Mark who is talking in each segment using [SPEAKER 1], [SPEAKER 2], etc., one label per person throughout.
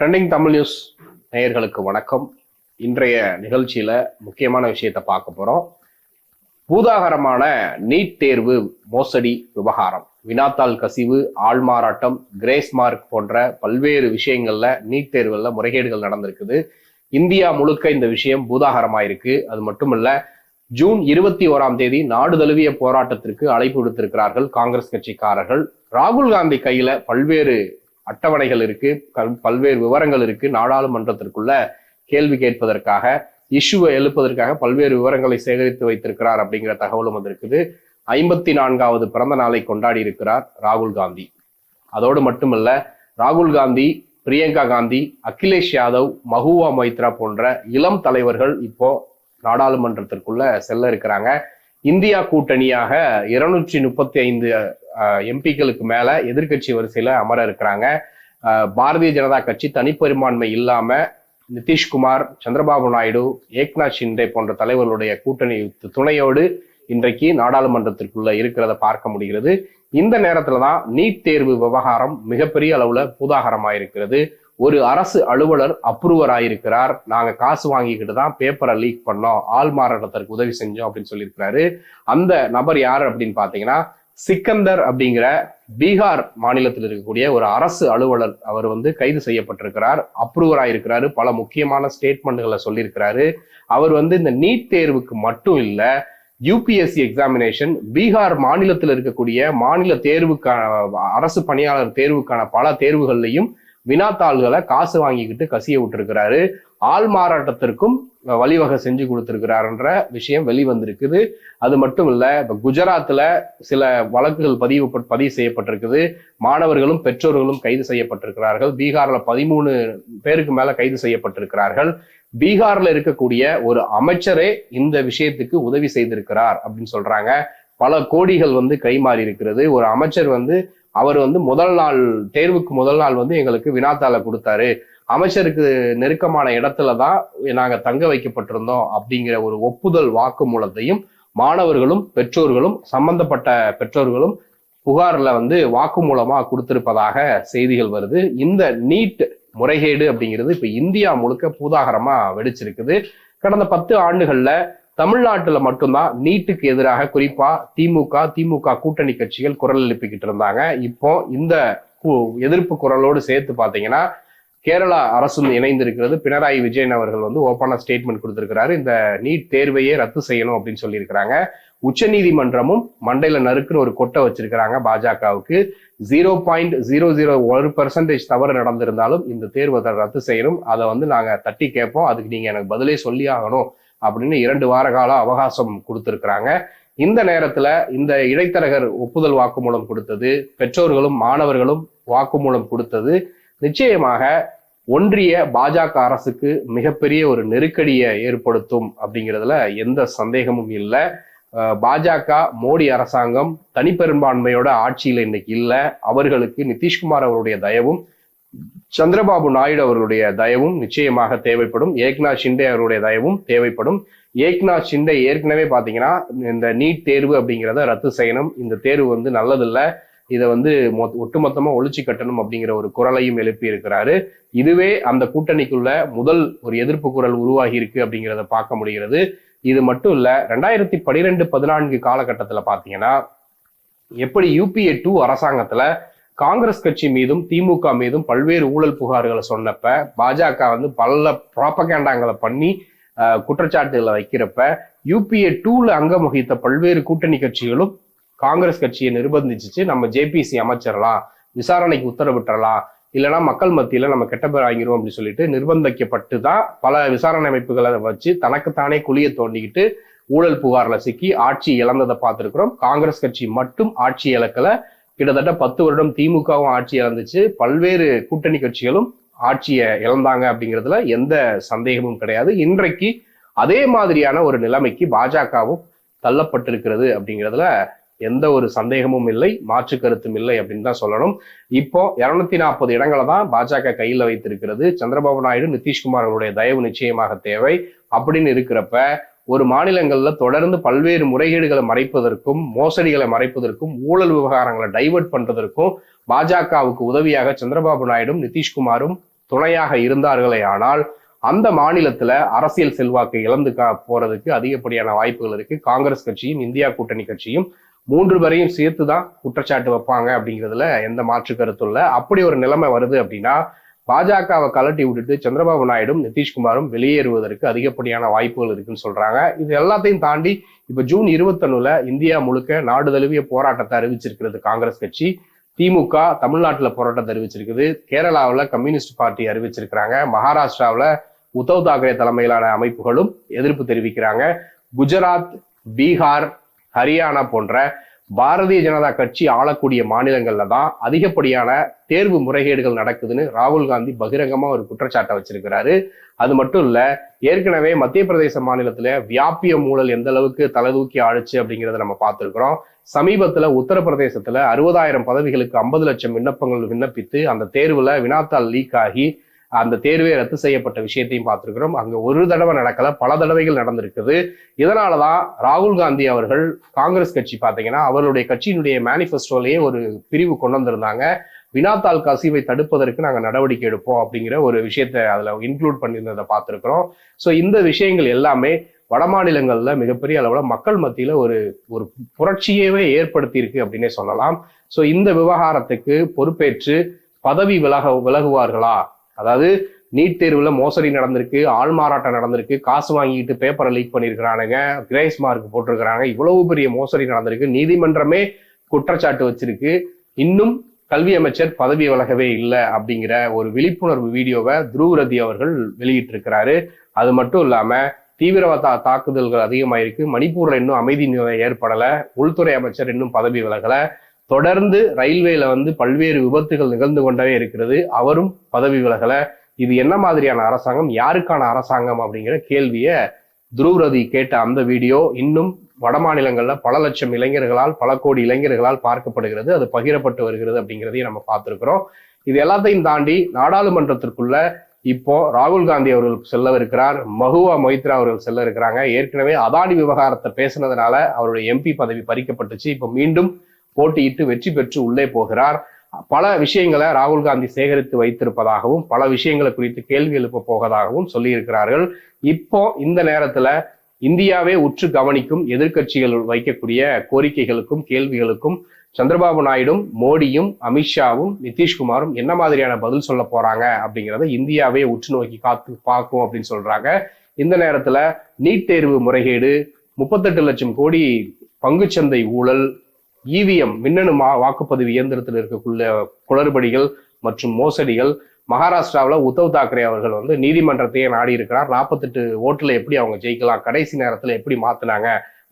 [SPEAKER 1] Trending Tamil news நேயர்களுக்கு வணக்கம். இன்றைய நிகழ்ச்சியில முக்கியமான விஷயத்தை பார்க்க போறோம். பூதாகரமான நீட் தேர்வு மோசடி விவகாரம். வினாத்தாள் கசிவு ஆள்மாறாட்டம் கிரேஸ் மார்க் போன்ற பல்வேறு விஷயங்கள்ல நீட் தேர்வுல முறைகேடுகள் நடந்திருக்குது. இந்தியா முழுக்க இந்த விஷயம் பூதாகரமாயிருக்கு. அது மட்டுமல்ல ஜூன் இருபத்தி ஓராம் தேதி நாடு தழுவிய போராட்டத்திற்கு அழைப்பு விடுத்திருக்கிறார்கள் காங்கிரஸ் கட்சிக்காரர்கள். ராகுல் காந்தி கையில பல்வேறு அட்டவணைகள் இருக்கு கல்- பல்வேறு விவரங்கள் இருக்கு. நாடாளுமன்றத்திற்குள்ள கேள்வி கேட்பதற்காக இஷ்யூவை எழுப்பதற்காக பல்வேறு விவரங்களை சேகரித்து வைத்திருக்கிறார் அப்படிங்கிற தகவலும் வந்திருக்குது ஐம்பத்தி நான்காவது பிறந்த நாளை கொண்டாடி இருக்கிறார் ராகுல் காந்தி. அதோடு மட்டுமல்ல ராகுல் காந்தி பிரியங்கா காந்தி அகிலேஷ் யாதவ் மஹுவா மைத்ரா போன்ற இளம் தலைவர்கள் இப்போ நாடாளுமன்றத்திற்குள்ள செல்ல இருக்கிறாங்க. இந்தியா கூட்டணியாக இருநூற்றி முப்பத்தி ஐந்து எம்பிக்களுக்கு மேல எதிர்க்கட்சி வரிசையில அமர இருக்கிறாங்க. பாரதிய ஜனதா கட்சி தனிப்பெரும்பான்மை இல்லாம நிதிஷ்குமார் சந்திரபாபு நாயுடு ஏக்நாத் ஷிண்டே போன்ற தலைவர்களுடைய கூட்டணி துணையோடு இன்றைக்கு நாடாளுமன்றத்திற்குள்ள இருக்கிறத பார்க்க முடிகிறது. இந்த நேரத்துல தான் நீட் தேர்வு விவகாரம் மிகப்பெரிய அளவுல பூதாகரமாயிருக்கிறது. ஒரு அரசு அலுவலர் அப்ரூவர் ஆயிருக்கிறார் நாங்க காசு வாங்கிக்கிட்டு தான் பேப்பரை லீக் பண்ணோம். ஆள் மாறாட்டத்திற்கு உதவி செஞ்சோம் அப்படின்னு சொல்லியிருக்கிறாரு. அந்த நபர் யார் அப்படின்னு பாத்தீங்கன்னா சிக்கந்தர் அப்படிங்கிற பீகார் மாநிலத்தில் இருக்கக்கூடிய ஒரு அரசு அலுவலர் அவர் வந்து கைது செய்யப்பட்டிருக்கிறார். அப்ரூவர் ஆயிருக்கிறாரு பல முக்கியமான ஸ்டேட்மெண்ட்களை சொல்லியிருக்கிறாரு. அவர் வந்து இந்த நீட் தேர்வுக்கு மட்டும் இல்ல யூபிஎஸ்சி எக்ஸாமினேஷன் பீகார் மாநிலத்தில் இருக்கக்கூடிய மாநில தேர்வுக்கான அரசு பணியாளர் தேர்வுக்கான பல தேர்வுகள்லையும் வினாத்தாள்களை காசு வாங்கிக்கிட்டு கசிய விட்டுருக்கிறாரு. ஆள் மாறாட்டத்திற்கும் வழிவகை செஞ்சு கொடுத்துருக்கிறாருன்ற விஷயம் வெளிவந்திருக்குது. அது மட்டும் இல்லை இப்போ குஜராத்தில் சில வழக்குகள் பதிவு பதிவு செய்யப்பட்டிருக்குது. மாணவர்களும் பெற்றோர்களும் கைது செய்யப்பட்டிருக்கிறார்கள். பீகாரில் பதிமூணு பேருக்கு மேலே கைது செய்யப்பட்டிருக்கிறார்கள். பீகாரில் இருக்கக்கூடிய ஒரு அமைச்சரே இந்த விஷயத்துக்கு உதவி செய்திருக்கிறார் அப்படின்னு சொல்றாங்க. பல கோடிகள் வந்து கைமாறி இருக்கிறது. ஒரு அமைச்சர் வந்து அவர் வந்து முதல் நாள் தேர்வுக்கு முதல் நாள் வந்து எங்களுக்கு வினாத்தாளை கொடுத்தாரு. அமைச்சருக்கு நெருக்கமான இடத்துல தான் நாங்கள் தங்க வைக்கப்பட்டிருந்தோம் அப்படிங்கிற ஒரு ஒப்புதல் வாக்குமூலத்தையும் மாணவர்களும் பெற்றோர்களும் சம்பந்தப்பட்ட பெற்றோர்களும் புகார்ல வந்து வாக்குமூலமா கொடுத்திருப்பதாக செய்திகள் வருது. இந்த நீட் முறைகேடு அப்படிங்கிறது இப்ப இந்தியா முழுக்க பூதாகரமா வெடிச்சிருக்குது. கடந்த பத்து ஆண்டுகள்ல தமிழ்நாட்டுல மட்டும்தான் நீட்டுக்கு எதிராக குறிப்பா திமுக திமுக கூட்டணி கட்சிகள் குரல் எழுப்பிக்கிட்டு இருந்தாங்க. இப்போ இந்த கு- எதிர்ப்பு குரலோடு சேர்த்து பாத்தீங்கன்னா கேரளா அரசும் இணைந்திருக்கிறது. பினராயி விஜயன் அவர்கள் வந்து ஓப்பனா ஸ்டேட்மெண்ட் கொடுத்திருக்கிறாரு. இந்த நீட் தேர்வையே ரத்து செய்யணும் அப்படின்னு சொல்லியிருக்கிறாங்க. உச்சநீதிமன்றமும் மண்டையில நறுக்குன்னு ஒரு கொட்டை வச்சிருக்கிறாங்க பாஜகவுக்கு. ஜீரோ பாயிண்ட் ஜீரோ ஜீரோ ஒரு பெர்சன்டேஜ் தவறு நடந்திருந்தாலும் இந்த தேர்வை ரத்து செய்யணும். அதை வந்து நாங்க தட்டி கேட்போம். அதுக்கு நீங்க எனக்கு பதிலே சொல்லி ஆகணும் அப்படின்னு இரண்டு வார கால அவகாசம் கொடுத்திருக்கிறாங்க. இந்த நேரத்துல இந்த இடைத்தரகர் ஒப்புதல் வாக்குமூலம் கொடுத்தது பெற்றோர்களும் மாணவர்களும் வாக்குமூலம் கொடுத்தது. நிச்சயமாக ஒன்றிய பாஜக அரசுக்கு மிகப்பெரிய ஒரு நெருக்கடியை ஏற்படுத்தும் அப்படிங்கிறதுல எந்த சந்தேகமும் இல்லை. பாஜக மோடி அரசாங்கம் தனிப்பெரும்பான்மையோட ஆட்சியில் இன்னைக்கு இல்லை. அவர்களுக்கு நிதிஷ்குமார் அவருடைய தயவும் சந்திரபாபு நாயுடு அவர்களுடைய தயவும் நிச்சயமாக தேவைப்படும். ஏக்நாத் ஷிண்டே அவருடைய தயவும் தேவைப்படும். ஏக்நாத் ஷிண்டே ஏற்கனவே பாத்தீங்கன்னா இந்த நீட் தேர்வு அப்படிங்கிறத ரத்து செய்யணும். இந்த தேர்வு வந்து நல்லதில்லை. இதை வந்து மொத்- ஒட்டுமொத்தமா ஒழிச்சு கட்டணும் அப்படிங்கிற ஒரு குரலையும் எழுப்பி இருக்கிறாரு இதுவே அந்த கூட்டணிக்குள்ள முதல் ஒரு எதிர்ப்பு குரல் உருவாகி இருக்கு அப்படிங்கிறத பார்க்க முடிகிறது. இது மட்டும் இல்ல ரெண்டாயிரத்தி பனிரெண்டு பதினான்கு காலகட்டத்துல பாத்தீங்கன்னா எப்படி யூபிஏ டூ அரசாங்கத்துல காங்கிரஸ் கட்சி மீதும் திமுக மீதும் பல்வேறு ஊழல் புகார்களை சொன்னப்ப பாஜக வந்து பல ப்ராப்பகேண்டாங்களை பண்ணி குற்றச்சாட்டுகளை வைக்கிறப்ப யூபிஏ டூல அங்கம் வகித்த பல்வேறு கூட்டணி கட்சிகளும் காங்கிரஸ் கட்சியை நிர்பந்திச்சு நம்ம ஜேபிசி அமைச்சிடலாம் விசாரணைக்கு உத்தரவிட்டுறலாம் இல்லைன்னா மக்கள் மத்தியில நம்ம கெட்ட பேர் வாங்கிடுவோம் அப்படின்னு சொல்லிட்டு நிர்பந்திக்கப்பட்டு தான் பல விசாரணை அமைப்புகளை வச்சு தனக்குத்தானே குழியை தோண்டிக்கிட்டு ஊழல் புகார்ல சிக்கி ஆட்சி இழந்ததை பார்த்துருக்குறோம். காங்கிரஸ் கட்சி மட்டும் ஆட்சி இழக்கல. கிட்டத்தட்ட பத்து வருடம் திமுகவும் ஆட்சி இழந்துச்சு. பல்வேறு கூட்டணி கட்சிகளும் ஆட்சியை இழந்தாங்க அப்படிங்கிறதுல எந்த சந்தேகமும் கிடையாது. இன்றைக்கு அதே மாதிரியான ஒரு நிலைமைக்கு பாஜகவும் தள்ளப்பட்டிருக்கிறது அப்படிங்கிறதுல எந்த ஒரு சந்தேகமும் இல்லை மாற்று கருத்தும் இல்லை அப்படின்னு தான் சொல்லணும். இப்போ இருநூத்தி நாற்பது இடங்களை தான் பாஜக கையில் வைத்திருக்கிறது. சந்திரபாபு நாயுடு நிதிஷ்குமார் அவருடைய தயவு நிச்சயமாக தேவை. அப்படின்னு இருக்கிறப்ப ஒரு மாநிலங்கள்ல தொடர்ந்து பல்வேறு முறைகேடுகளை மறைப்பதற்கும் மோசடிகளை மறைப்பதற்கும் ஊழல் விவகாரங்களை டைவர்ட் பண்றதற்கும் பாஜகவுக்கு உதவியாக சந்திரபாபு நாயுடும் நிதிஷ்குமாரும் துணையாக இருந்தார்களே ஆனால் அந்த மாநிலத்துல அரசியல் செல்வாக்கு இழந்து கா- போறதுக்கு அதிகப்படியான வாய்ப்புகள் இருக்கு. காங்கிரஸ் கட்சியும் இந்தியா கூட்டணி கட்சியும் மூன்று பேரையும் சேர்த்து தான் குற்றச்சாட்டு வைப்பாங்க அப்படிங்கிறதுல எந்த மாற்று கருத்தும் இல்லை. அப்படி ஒரு நிலைமை வருது அப்படின்னா பாஜகவை கலட்டி விட்டுட்டு சந்திரபாபு நாயுடும் நிதிஷ்குமாரும் வெளியேறுவதற்கு அதிகப்படியான வாய்ப்புகள் இருக்குன்னு சொல்றாங்க. இது எல்லாத்தையும் தாண்டி இப்ப ஜூன் இருபத்தொன்னுல இந்தியா முழுக்க நாடு தழுவிய போராட்டத்தை அறிவிச்சிருக்கிறது காங்கிரஸ் கட்சி. திமுக தமிழ்நாட்டில் போராட்டத்தை அறிவிச்சிருக்குது. கேரளாவில் கம்யூனிஸ்ட் பார்ட்டி அறிவிச்சிருக்கிறாங்க. மகாராஷ்டிராவில் உத்தவ் தாக்கரே தலைமையிலான அமைப்புகளும் எதிர்ப்பு தெரிவிக்கிறாங்க. குஜராத் பீகார் ஹரியானா போன்ற பாரதிய ஜனதா கட்சி ஆளக்கூடிய மாநிலங்கள்ல தான் அதிகப்படியான தேர்வு முறைகேடுகள் நடக்குதுன்னு ராகுல் காந்தி பகிரங்கமா ஒரு குற்றச்சாட்டை வச்சிருக்கிறாரு. அது மட்டும் இல்ல ஏற்கனவே மத்திய பிரதேச மாநிலத்துல வியாபிய மூழல் எந்த அளவுக்கு தலைதூக்கி ஆளுச்சு அப்படிங்கறத நம்ம பார்த்திருக்கிறோம். சமீபத்துல உத்தரப்பிரதேசத்துல அறுபதாயிரம் பதவிகளுக்கு ஐம்பது லட்சம் விண்ணப்பங்கள் விண்ணப்பித்து அந்த தேர்வுல வினாத்தாள் லீக் ஆகி அந்த தேர்வே ரத்து செய்யப்பட்ட விஷயத்தையும் பார்த்துருக்கிறோம். அங்கே ஒரு தடவை நடக்கல பல தடவைகள் நடந்திருக்குது. இதனாலதான் ராகுல் காந்தி அவர்கள் காங்கிரஸ் கட்சி பார்த்தீங்கன்னா அவருடைய கட்சியினுடைய மேனிஃபெஸ்டோலேயே ஒரு பிரிவு கொண்டு வந்திருந்தாங்க. வினாத்தாள் கசிவை தடுப்பதற்கு நாங்கள் நடவடிக்கை எடுப்போம் அப்படிங்கிற ஒரு விஷயத்தை அதில் இன்க்ளூட் பண்ணியிருந்ததை பார்த்துருக்குறோம். ஸோ இந்த விஷயங்கள் எல்லாமே வட மாநிலங்களில் மிகப்பெரிய அளவில் மக்கள் மத்தியில் ஒரு ஒரு புரட்சியவே ஏற்படுத்தியிருக்கு அப்படின்னே சொல்லலாம். ஸோ இந்த விவகாரத்துக்கு பொறுப்பேற்று பதவி விலக விலகுவார்களா? அதாவது நீட் தேர்வுல மோசடி நடந்திருக்கு ஆள் மாறாட்டம் நடந்திருக்கு காசு வாங்கிட்டு பேப்பரை லீக் பண்ணியிருக்கிறானுங்க கிரேஸ் மார்க் போட்டிருக்கிறாங்க இவ்வளவு பெரிய மோசடி நடந்திருக்கு நீதிமன்றமே குற்றச்சாட்டு வச்சிருக்கு. இன்னும் கல்வி அமைச்சர் பதவி விலகவே இல்லை அப்படிங்கிற ஒரு விழிப்புணர்வு வீடியோவை துருவரதி அவர்கள் வெளியிட்டிருக்கிறாரு. அது மட்டும் இல்லாம தீவிரவாத தாக்குதல்கள் அதிகமாயிருக்கு. மணிப்பூர்ல இன்னும் அமைதி நிலை ஏற்படல. உள்துறை அமைச்சர் இன்னும் பதவி விலகலை. தொடர்ந்து ரயில்வேல வந்து பல்வேறு விபத்துகள் நிகழ்ந்து கொண்டே இருக்கிறது. அவரும் பதவி விலகல. இது என்ன மாதிரியான அரசாங்கம்? யாருக்கான அரசாங்கம்? அப்படிங்கிற கேள்விய துருவரதி கேட்ட அந்த வீடியோ இன்னும் வட மாநிலங்களில் பல லட்சம் இளைஞர்களால் பல கோடி இளைஞர்களால் பார்க்கப்படுகிறது. அது பகிரப்பட்டு வருகிறது அப்படிங்கிறதையும் நம்ம பார்த்திருக்கிறோம். இது எல்லாத்தையும் தாண்டி நாடாளுமன்றத்திற்குள்ள இப்போ ராகுல் காந்தி அவர்கள் செல்லவிருக்கிறார். மகுவா மொய்த்ரா அவர்கள் செல்ல இருக்கிறாங்க ஏற்கனவே அதானி விவகாரத்தை பேசினதுனால அவருடைய எம்பி பதவி பறிக்கப்பட்டுச்சு. இப்போ மீண்டும் போட்டியிட்டு வெற்றி பெற்று உள்ளே போகிறார். பல விஷயங்களை ராகுல் காந்தி சேகரித்து வைத்திருப்பதாகவும் பல விஷயங்களை குறித்து கேள்வி எழுப்ப போவதாகவும் சொல்லியிருக்கிறார்கள். இப்போ இந்த நேரத்துல இந்தியாவே உற்று கவனிக்கும் எதிர்க்கட்சிகள் வைக்கக்கூடிய கோரிக்கைகளுக்கும் கேள்விகளுக்கும் சந்திரபாபு நாயுடும் மோடியும் அமித்ஷாவும் நிதிஷ்குமாரும் என்ன மாதிரியான பதில் சொல்ல போறாங்க அப்படிங்கிறத இந்தியாவே உற்று நோக்கி காத்து பார்க்கும் அப்படின்னு சொல்றாங்க. இந்த நேரத்துல நீட் தேர்வு முறைகேடு முப்பத்தெட்டு லட்சம் கோடி பங்குச்சந்தை ஊழல் இவிஎம் மின்னணு மா வாக்குப்பதிவு இயந்திரத்தில் இருக்கக்கூடிய குளறுபடிகள் மற்றும் மோசடிகள். மகாராஷ்டிராவில் உத்தவ் தாக்கரே அவர்கள் வந்து நீதிமன்றத்தையே நாடி இருக்கிறார் நாற்பத்தெட்டு ஓட்டில் எப்படி அவங்க ஜெயிக்கலாம் கடைசி நேரத்தில் எப்படி மாத்தினாங்க?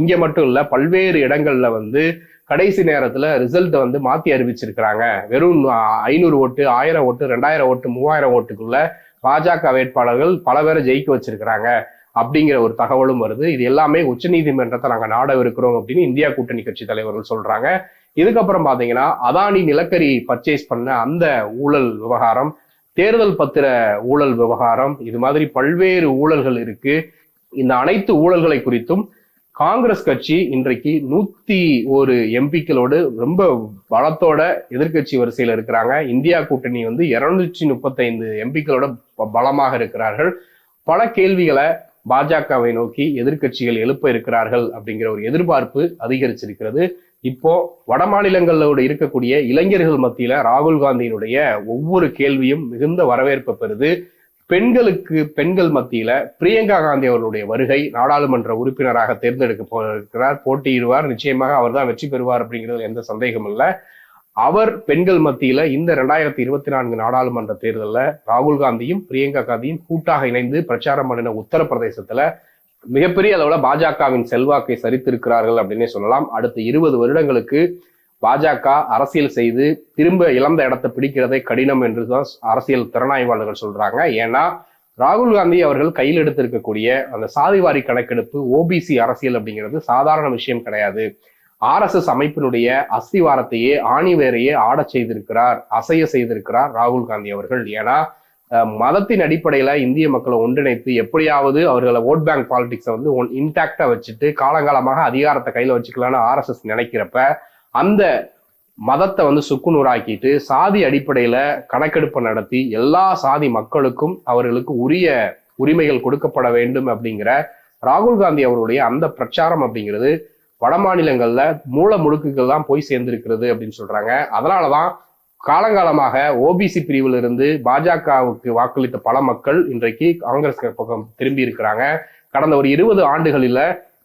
[SPEAKER 1] இங்க மட்டும் இல்ல பல்வேறு இடங்கள்ல வந்து கடைசி நேரத்துல ரிசல்ட் வந்து மாத்தி அறிவிச்சிருக்கிறாங்க. வெறும் ஐநூறு ஓட்டு ஆயிரம் ஓட்டு ரெண்டாயிரம் ஓட்டு மூவாயிரம் ஓட்டுக்குள்ள பாஜக வேட்பாளர்கள் பல பேரை ஜெயிக்க வச்சிருக்கிறாங்க. அப்படிங்கிற ஒரு தகவலும் வருது. இது எல்லாமே உச்சநீதிமன்றத்தை நாட நாடவிருக்கிறோம் அப்படின்னு இந்தியா கூட்டணி கட்சி தலைவர்கள் சொல்றாங்க. இதுக்கப்புறம் பாத்தீங்கன்னா அதானி நிலக்கரி பர்ச்சேஸ் பண்ண அந்த ஊழல் விவகாரம் தேர்தல் பத்திர ஊழல் விவகாரம் இது மாதிரி பல்வேறு ஊழல்கள் இருக்கு. இந்த அனைத்து ஊழல்களை குறித்தும் காங்கிரஸ் கட்சி இன்றைக்கு நூத்தி ஒரு எம்பிக்களோடு ரொம்ப பலத்தோட எதிர்க்கட்சி வரிசையில் இருக்கிறாங்க. இந்தியா கூட்டணி வந்து இருநூற்றி முப்பத்தைந்து எம்பிக்களோட ப- பலமாக இருக்கிறார்கள். பல கேள்விகளை பாஜகவை நோக்கி எதிர்க்கட்சிகள் எழுப்ப இருக்கிறார்கள் அப்படிங்கிற ஒரு எதிர்பார்ப்பு அதிகரிச்சிருக்கிறது. இப்போ வட மாநிலங்களோட இருக்கக்கூடிய இளைஞர்கள் மத்தியில ராகுல் காந்தியினுடைய ஒவ்வொரு கேள்வியும் மிகுந்த வரவேற்பை பெறுது. பெண்களுக்கு பெண்கள் மத்தியில பிரியங்கா காந்தி அவர்களுடைய வருகை நாடாளுமன்ற உறுப்பினராக தேர்ந்தெடுக்க போகிறார். போட்டியிடுவார். நிச்சயமாக அவர்தான் வெற்றி பெறுவார் அப்படிங்கிறது எந்த சந்தேகமும் இல்லை. அவர் பெண்கள் மத்தியில இந்த ரெண்டாயிரத்தி இருபத்தி நான்கு நாடாளுமன்ற தேர்தலில் ராகுல் காந்தியும் பிரியங்கா காந்தியும் கூட்டாக இணைந்து பிரச்சாரம் பண்ணின உத்தரப்பிரதேசத்துல மிகப்பெரிய அளவுல பாஜகவின் செல்வாக்கை சரித்திருக்கிறார்கள் அப்படின்னே சொல்லலாம். அடுத்த இருபது வருடங்களுக்கு பாஜக அரசியல் செய்து திரும்ப இழந்த இடத்தை பிடிக்கிறதே கடினம் என்றுதான் அரசியல் திறனாய்வாளர்கள் சொல்றாங்க. ஏன்னா ராகுல் காந்தி அவர்கள் கையில் எடுத்திருக்கக்கூடிய அந்த சாதிவாரி கணக்கெடுப்பு ஓபிசி அரசியல் அப்படிங்கிறது சாதாரண விஷயம் கிடையாது. ஆர்எஸ்எஸ் அமைப்பினுடைய அஸ்திவாரத்தையே ஆணிவேரையே ஆடச் செய்திருக்கிறார் அசைய செய்திருக்கிறார் ராகுல் காந்தி அவர்கள். ஏன்னா மதத்தின் அடிப்படையில இந்திய மக்களை ஒன்றிணைத்து எப்படியாவது அவர்களை ஓட் பேங்க் பாலிடிக்ஸை வந்து ஒன் இன்டாக்டா வச்சுட்டு காலங்காலமாக அதிகாரத்தை கையில வச்சுக்கலாம்னு ஆர்எஸ்எஸ் நினைக்கிறப்ப அந்த மதத்தை வந்து சுக்குநூறாக்கிட்டு சாதி அடிப்படையில கணக்கெடுப்பு நடத்தி எல்லா சாதி மக்களுக்கும் அவர்களுக்கு உரிய உரிமைகள் கொடுக்கப்பட வேண்டும் அப்படிங்கிற ராகுல் காந்தி அவருடைய அந்த பிரச்சாரம் அப்படிங்கிறது வட மாநிலங்கள்ல மூல முடுக்குகள் தான் போய் சேர்ந்திருக்கிறது அப்படின்னு சொல்றாங்க. அதனாலதான் காலங்காலமாக ஓபிசி பிரிவில் இருந்து பாஜகவுக்கு வாக்களித்த பல மக்கள் இன்றைக்கு காங்கிரஸ் பக்கம் திரும்பி இருக்கிறாங்க. கடந்த ஒரு இருபது ஆண்டுகளில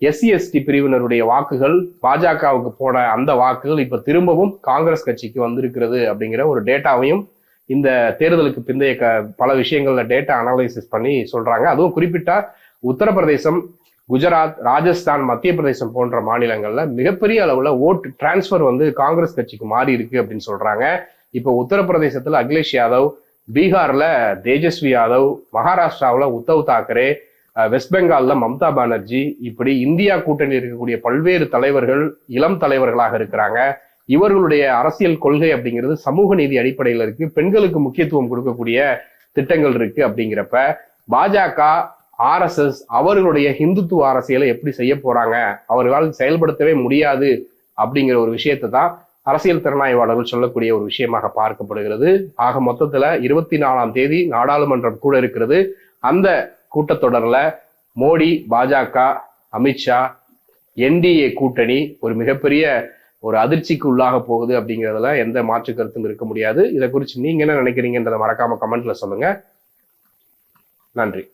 [SPEAKER 1] எஸ்சி எஸ்டி பிரிவினருடைய வாக்குகள் பாஜகவுக்கு போன அந்த வாக்குகள் இப்ப திரும்பவும் காங்கிரஸ் கட்சிக்கு வந்திருக்கிறது அப்படிங்கிற ஒரு டேட்டாவையும் இந்த தேர்தலுக்கு பிந்தைய க பல விஷயங்கள்ல டேட்டா அனலைசிஸ் பண்ணி சொல்றாங்க. அதுவும் குறிப்பிட்டா உத்தரப்பிரதேசம் குஜராத் ராஜஸ்தான் மத்திய பிரதேசம் போன்ற மாநிலங்கள்ல மிகப்பெரிய அளவுல ஓட்டு டிரான்ஸ்ஃபர் வந்து காங்கிரஸ் கட்சிக்கு மாறி இருக்கு அப்படின்னு சொல்றாங்க. இப்போ உத்தரப்பிரதேசத்துல அகிலேஷ் யாதவ் பீகார்ல தேஜஸ்வி யாதவ் மகாராஷ்டிராவில் உத்தவ் தாக்கரே வெஸ்ட் பெங்கால்ல மம்தா பானர்ஜி இப்படி இந்தியா கூட்டணி இருக்கக்கூடிய பல்வேறு தலைவர்கள் இளம் தலைவர்களாக இருக்கிறாங்க. இவர்களுடைய அரசியல் கொள்கை அப்படிங்கிறது சமூக நீதி அடிப்படையில் இருக்கு. பெண்களுக்கு முக்கியத்துவம் கொடுக்கக்கூடிய திட்டங்கள் இருக்கு அப்படிங்கிறப்ப பாஜக ஆர்எஸ்எஸ் அவர்களுடைய ஹிந்துத்துவ அரசியலை எப்படி செய்ய போறாங்க? அவர்களால் செயல்படுத்தவே முடியாது அப்படிங்கிற ஒரு விஷயத்தை தான் அரசியல் திறனாய்வாளர்கள் சொல்லக்கூடிய ஒரு விஷயமாக பார்க்கப்படுகிறது. ஆக மொத்தத்துல இருபத்தி நாலாம் தேதி நாடாளுமன்றம் கூட இருக்கிறது. அந்த கூட்டத்தொடர்ல மோடி பாஜக அமித்ஷா என்டிஏ கூட்டணி ஒரு மிகப்பெரிய ஒரு அதிர்ச்சிக்கு உள்ளாக போகுது அப்படிங்கிறதுல எந்த மாற்று கருத்தும் இருக்க முடியாது. இதை குறித்து நீங்க என்ன நினைக்கிறீங்கன்றதை மறக்காம கமெண்ட்ல சொல்லுங்க. நன்றி.